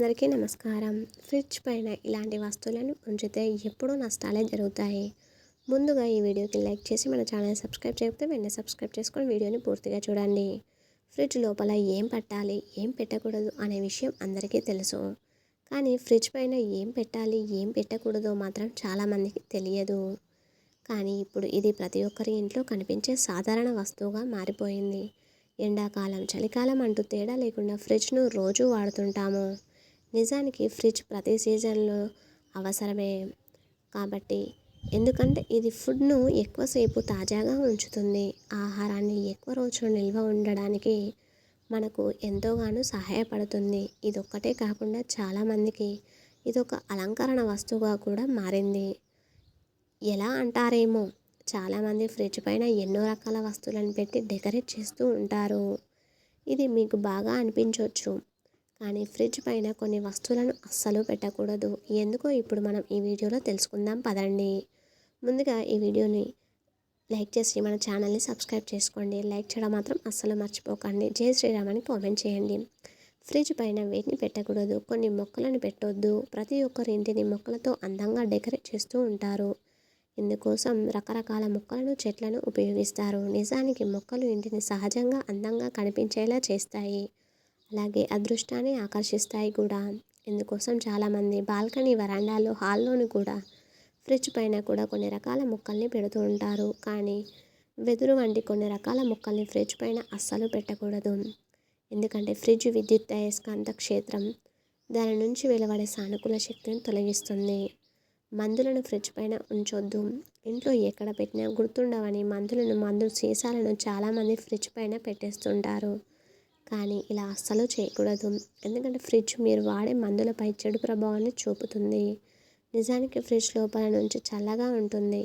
అందరికీ నమస్కారం. ఫ్రిడ్జ్ పైన ఇలాంటి వస్తువులను ఉంచితే ఎప్పుడూ నష్టాలే జరుగుతాయి. ముందుగా ఈ వీడియోకి లైక్ చేసి మన ఛానల్ సబ్స్క్రైబ్ చేయకపోతే వెంటనే సబ్స్క్రైబ్ చేసుకొని వీడియోని పూర్తిగా చూడండి. ఫ్రిడ్జ్ లోపల ఏం పెట్టాలి ఏం పెట్టకూడదు అనే విషయం అందరికీ తెలుసు. కానీ ఫ్రిడ్జ్ పైన ఏం పెట్టాలి ఏం పెట్టకూడదో మాత్రం చాలామందికి తెలియదు. కానీ ఇప్పుడు ఇది ప్రతి ఒక్కరి ఇంట్లో కనిపించే సాధారణ వస్తువుగా మారిపోయింది. ఎండాకాలం చలికాలం అంటూ తేడా లేకుండా ఫ్రిడ్జ్ను రోజు వాడుతుంటాము. నిజానికి ఫ్రిడ్జ్ ప్రతి సీజన్లో అవసరమే కాబట్టి ఎందుకంటే ఇది ఫుడ్ను ఎక్కువసేపు తాజాగా ఉంచుతుంది. ఆహారాన్ని ఎక్కువ రోజులు నిల్వ ఉండడానికి మనకు ఎంతోగానో సహాయపడుతుంది. ఇదొక్కటే కాకుండా చాలామందికి ఇదొక అలంకరణ వస్తువుగా కూడా మారింది. ఎలా అంటారేమో? చాలామంది ఫ్రిడ్జ్ పైన ఎన్నో రకాల వస్తువులను పెట్టి డెకరేట్ చేస్తూ ఉంటారు. ఇది మీకు బాగా అనిపించవచ్చు కానీ ఫ్రిడ్జ్ పైన కొన్ని వస్తువులను అస్సలు పెట్టకూడదు. ఎందుకో ఇప్పుడు మనం ఈ వీడియోలో తెలుసుకుందాం పదండి. ముందుగా ఈ వీడియోని లైక్ చేసి మన ఛానల్ని సబ్స్క్రైబ్ చేసుకోండి. లైక్ చేయడం మాత్రం అస్సలు మర్చిపోకండి. జై శ్రీరామ్ అని కామెంట్ చేయండి. ఫ్రిడ్జ్ పైన వేటిని పెట్టకూడదు. కొన్ని మొక్కలను పెట్టొద్దు. ప్రతి ఒక్కరి ఇంటిని మొక్కలతో అందంగా డెకరేట్ చేస్తూ ఉంటారు. ఇందుకోసం రకరకాల మొక్కలను చెట్లను ఉపయోగిస్తారు. నిజానికి మొక్కలు ఇంటిని సహజంగా అందంగా కనిపించేలా చేస్తాయి. అలాగే అదృష్టాన్ని ఆకర్షిస్తాయి కూడా. ఇందుకోసం చాలామంది బాల్కనీ వరాండాలో హాల్లోని కూడా ఫ్రిడ్జ్ పైన కూడా కొన్ని రకాల మొక్కల్ని పెడుతూ ఉంటారు. కానీ వెదురు వంటి కొన్ని రకాల మొక్కల్ని ఫ్రిడ్జ్ పైన అస్సలు పెట్టకూడదు. ఎందుకంటే ఫ్రిడ్జ్ విద్యుత్ అయస్కాంత క్షేత్రం దాని నుంచి వెలువడే సానుకూల శక్తిని తొలగిస్తుంది. మందులను ఫ్రిడ్జ్ పైన ఉంచొద్దు. ఇంట్లో ఎక్కడ పెట్టినా గుర్తుండవని మందులను మందు సీసాలను చాలామంది ఫ్రిడ్జ్ పైన పెట్టేస్తుంటారు. కానీ ఇలా అస్సలు చేయకూడదు. ఎందుకంటే ఫ్రిడ్జ్ మీరు వాడే మందులపై చెడు ప్రభావాన్ని చూపుతుంది. నిజానికి ఫ్రిడ్జ్ లోపల నుంచి చల్లగా ఉంటుంది.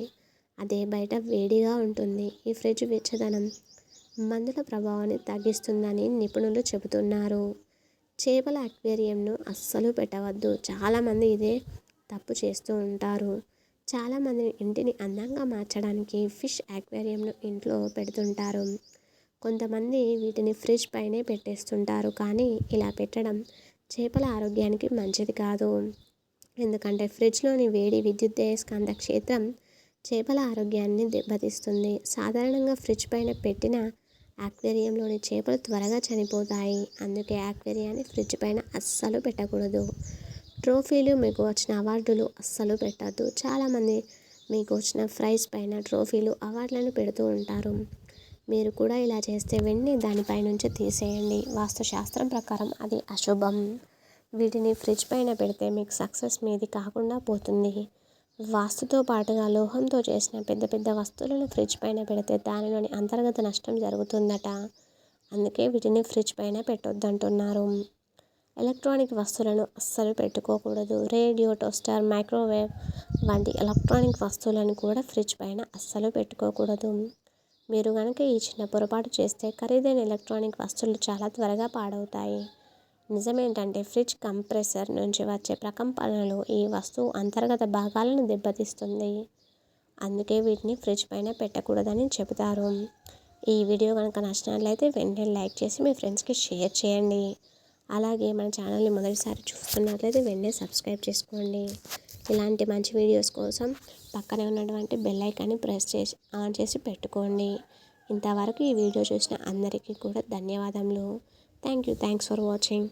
అదే బయట వేడిగా ఉంటుంది. ఈ ఫ్రిడ్జ్ వెచ్చదనం మందుల ప్రభావాన్ని తగ్గిస్తుందని నిపుణులు చెబుతున్నారు. చేపల అక్వేరియంను అస్సలు పెట్టవద్దు. చాలామంది ఇదే తప్పు చేస్తూ ఉంటారు. చాలామంది ఇంటిని అందంగా మార్చడానికి ఫిష్ ఆక్వేరియంను ఇంట్లో పెడుతుంటారు. కొంతమంది వీటిని ఫ్రిడ్జ్ పైనే పెట్టేస్తుంటారు కానీ ఇలా పెట్టడం చేపల ఆరోగ్యానికి మంచిది కాదు. ఎందుకంటే ఫ్రిడ్జ్లోని వేడి విద్యుదయస్కాంత క్షేత్రం చేపల ఆరోగ్యాన్ని దెబ్బతీస్తుంది. సాధారణంగా ఫ్రిడ్జ్ పైన పెట్టిన ఆక్వేరియంలోని చేపలు త్వరగా చనిపోతాయి. అందుకే ఆక్వేరియాన్ని ఫ్రిడ్జ్ పైన అస్సలు పెట్టకూడదు. ట్రోఫీలు మీకు వచ్చిన అవార్డులు అస్సలు పెట్టద్దు. చాలామంది మీకు వచ్చిన ప్రైజ్ పైన ట్రోఫీలు అవార్డులను పెడుతూ ఉంటారు. మీరు కూడా ఇలా చేస్తే వెండి దానిపై నుంచి తీసేయండి. వాస్తుశాస్త్రం ప్రకారం అది అశుభం. వీటిని ఫ్రిడ్జ్ పైన పెడితే మీకు సక్సెస్ మీది కాకుండా పోతుంది. వాస్తుతో పాటుగా లోహంతో చేసిన పెద్ద పెద్ద వస్తువులను ఫ్రిడ్జ్ పైన పెడితే దానిలోని అంతర్గత నష్టం జరుగుతుందట. అందుకే వీటిని ఫ్రిడ్జ్ పైన పెట్టొద్దంటున్నారు. ఎలక్ట్రానిక్ వస్తువులను అస్సలు పెట్టుకోకూడదు. రేడియో టోస్టర్ మైక్రోవేవ్ వంటి ఎలక్ట్రానిక్ వస్తువులను కూడా ఫ్రిడ్జ్ పైన అస్సలు పెట్టుకోకూడదు. మీరు కనుక ఈ చిన్న పొరపాటు చేస్తే ఖరీదైన ఎలక్ట్రానిక్ వస్తువులు చాలా త్వరగా పాడవుతాయి. నిజమేంటంటే ఫ్రిడ్జ్ కంప్రెసర్ నుంచి వచ్చే ప్రకంపనలు ఈ వస్తువు అంతర్గత భాగాలను దెబ్బతీస్తుంది. అందుకే వీటిని ఫ్రిడ్జ్ పైన పెట్టకూడదని చెబుతారు. ఈ వీడియో కనుక నచ్చినట్లయితే వెంటనే లైక్ చేసి మీ ఫ్రెండ్స్కి షేర్ చేయండి. అలాగే మన ఛానల్ని మొదటిసారి చూస్తున్నట్లయితే వెంటనే సబ్స్క్రైబ్ చేసుకోండి. ఇలాంటి మంచి వీడియోస్ కోసం పక్కనే ఉన్నటువంటి బెల్ ఐకాన్ని ప్రెస్ చేసి ఆన్ చేసి పెట్టుకోండి. ఇంతవరకు ఈ వీడియో చూసిన అందరికీ కూడా ధన్యవాదములు. Thank you thanks for watching